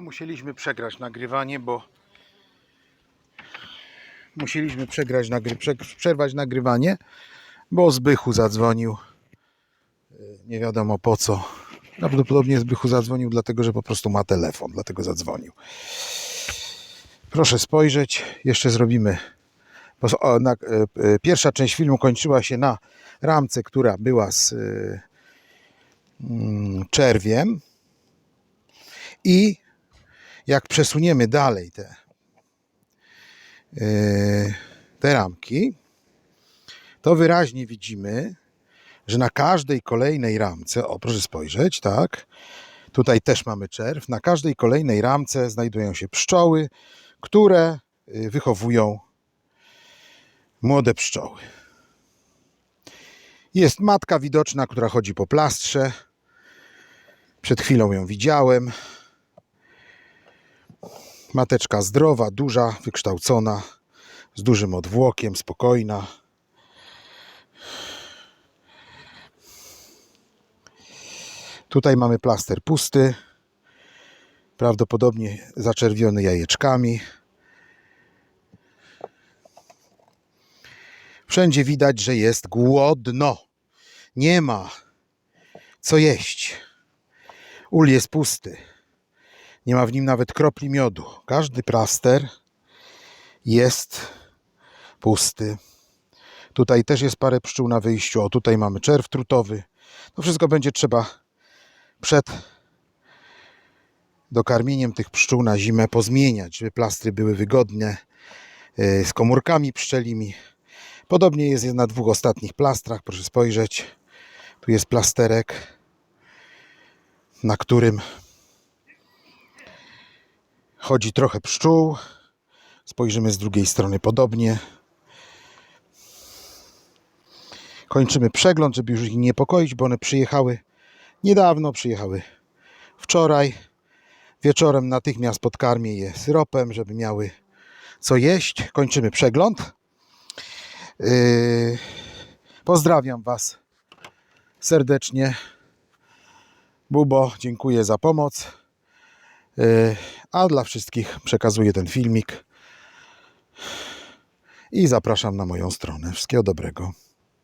No musieliśmy przegrać nagrywanie, bo musieliśmy przegrać nagry... prze... przerwać nagrywanie, bo Zbychu zadzwonił. Yy, Nie wiadomo po co. Prawdopodobnie Zbychu zadzwonił dlatego, że po prostu ma telefon, dlatego zadzwonił. Proszę spojrzeć, jeszcze zrobimy. e, e, Pierwsza część filmu kończyła się na ramce, która była z mm, czerwiem. I jak przesuniemy dalej te, e, te ramki, to wyraźnie widzimy, że na każdej kolejnej ramce, o proszę spojrzeć, tak, tutaj też mamy czerw, na każdej kolejnej ramce znajdują się pszczoły, które y, wychowują młode pszczoły. Jest matka widoczna, która chodzi po plastrze. Przed chwilą ją widziałem. Mateczka zdrowa, duża, wykształcona, z dużym odwłokiem, spokojna. Tutaj mamy plaster pusty, prawdopodobnie zaczerwiony jajeczkami. Wszędzie widać, że jest głodno. Nie ma co jeść. Ul jest pusty. Nie ma w nim nawet kropli miodu. Każdy plaster jest pusty. Tutaj też jest parę pszczół na wyjściu. O, tutaj mamy czerw trutowy. To wszystko będzie trzeba przed dokarmieniem tych pszczół na zimę pozmieniać, żeby plastry były wygodne yy, z komórkami pszczelimi. Podobnie jest na dwóch ostatnich plastrach. Proszę spojrzeć. Tu jest plasterek, na którym chodzi trochę pszczół. Spojrzymy z drugiej strony podobnie. Kończymy przegląd, żeby już ich nie niepokoić, bo one przyjechały niedawno, przyjechały wczoraj. Wieczorem natychmiast podkarmię je syropem, żeby miały co jeść. Kończymy przegląd. Yy, pozdrawiam Was serdecznie. Bubo, dziękuję za pomoc. Yy, a dla wszystkich przekazuję ten filmik i zapraszam na moją stronę. Wszystkiego dobrego.